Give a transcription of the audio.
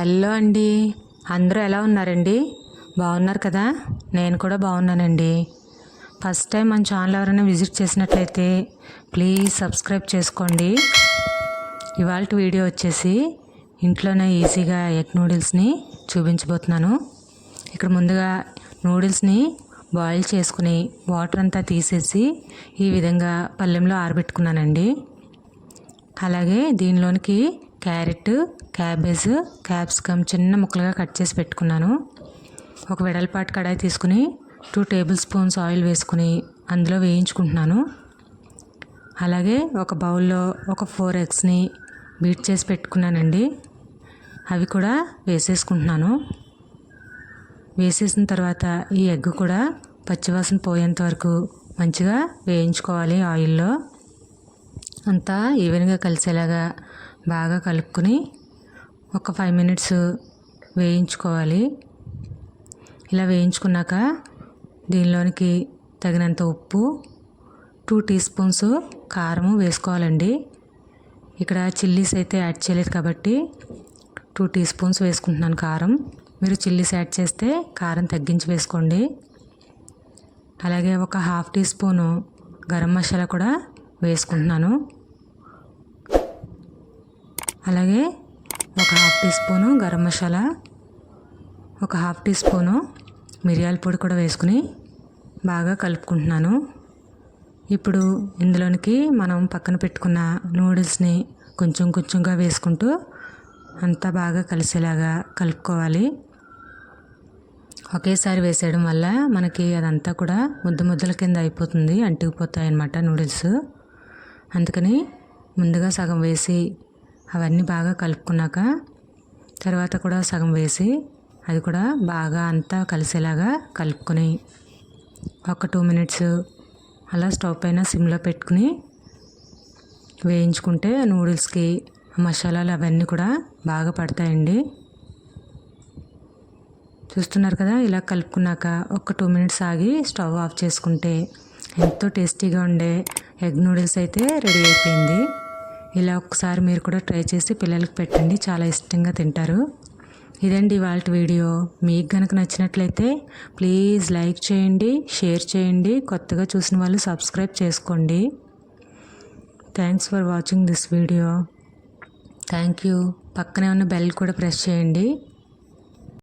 Hello అండి. అందరూ ఎలా ఉన్నారండి? బాగున్నారు కదా? నేను కూడా బాగున్నానండి. ఫస్ట్ టైం మన ఛానల్ ఎవరైనా విజిట్ చేసినట్లయితే ప్లీజ్ సబ్స్క్రైబ్ చేసుకోండి. ఇవాళ వీడియో వచ్చేసి ఇంట్లోనే ఈజీగా ఎగ్ నూడిల్స్ని చూపించబోతున్నాను. ఇక్కడ ముందుగా నూడిల్స్ని బాయిల్ చేసుకుని వాటర్ అంతా తీసేసి ఈ విధంగా పళ్ళెంలో ఆరబెట్టుకున్నానండి. అలాగే దీనిలోనికి క్యారెట్ క్యాబేజ్ క్యాప్సికమ్ చిన్న ముక్కలుగా కట్ చేసి పెట్టుకున్నాను. ఒక వెడల్పాటి కడాయి తీసుకుని టూ టేబుల్ స్పూన్స్ ఆయిల్ వేసుకుని అందులో వేయించుకుంటున్నాను. అలాగే ఒక బౌల్లో ఒక ఫోర్ ఎగ్స్ని బీట్ చేసి పెట్టుకున్నానండి. అవి కూడా వేసేసుకుంటున్నాను. వేసేసిన తర్వాత ఈ ఎగ్ కూడా పచ్చివాసన పోయేంత వరకు మంచిగా వేయించుకోవాలి ఆయిల్లో. అంతా ఈవెన్గా కలిసేలాగా బాగా కలుపుకొని ఒక ఫైవ్ మినిట్స్ వేయించుకోవాలి. ఇలా వేయించుకున్నాక దీనిలోనికి తగినంత ఉప్పు టూ టీ స్పూన్స్ కారము వేసుకోవాలండి. ఇక్కడ చిల్లీస్ అయితే యాడ్ చేయలేదు కాబట్టి టూ టీ స్పూన్స్ వేసుకుంటున్నాను కారం. మీరు చిల్లీస్ యాడ్ చేస్తే కారం తగ్గించి వేసుకోండి. అలాగే ఒక half teaspoon garam masala కూడా వేసుకుంటున్నాను. అలాగే ఒక half teaspoon garam masala ఒక హాఫ్ టీ స్పూను మిరియాల పొడి కూడా వేసుకుని బాగా కలుపుకుంటున్నాను. ఇప్పుడు ఇందులోనికి మనం పక్కన పెట్టుకున్న నూడిల్స్ని కొంచెం కొంచెంగా వేసుకుంటూ అంతా బాగా కలిసేలాగా కలుపుకోవాలి. ఒకేసారి వేసేయడం వల్ల మనకి అదంతా కూడా ముద్ద ముద్దల కింద అయిపోతుంది అంటుకుపోతాయి అన్నమాట నూడిల్స్. అందుకని ముందుగా సగం వేసి అవన్నీ బాగా కలుపుకున్నాక తర్వాత కూడా సగం వేసి అది కూడా బాగా అంతా కలిసేలాగా కలుపుకొని ఒక టూ మినిట్స్ అలా స్టవ్ పైన సిమ్లో పెట్టుకుని వేయించుకుంటే నూడిల్స్కి మసాలాలు అవన్నీ కూడా బాగా పడతాయండి. చూస్తున్నారు కదా ఇలా కలుపుకున్నాక ఒక టూ మినిట్స్ ఆగి స్టవ్ ఆఫ్ చేసుకుంటే ఎంతో టేస్టీగా ఉండే ఎగ్ నూడిల్స్ అయితే రెడీ అయిపోయింది. ఇలా ఒకసారి మీరు కూడా ట్రై చేసి పిల్లలకి పెట్టండి చాలా ఇష్టంగా తింటారు. ఇదండి వాళ్ళ వీడియో. మీకు కనుక నచ్చినట్లయితే ప్లీజ్ లైక్ చేయండి షేర్ చేయండి కొత్తగా చూసిన వాళ్ళు సబ్స్క్రైబ్ చేసుకోండి. Thanks for watching this video. Thank you. పక్కనే ఉన్న బెల్ కూడా ప్రెస్ చేయండి.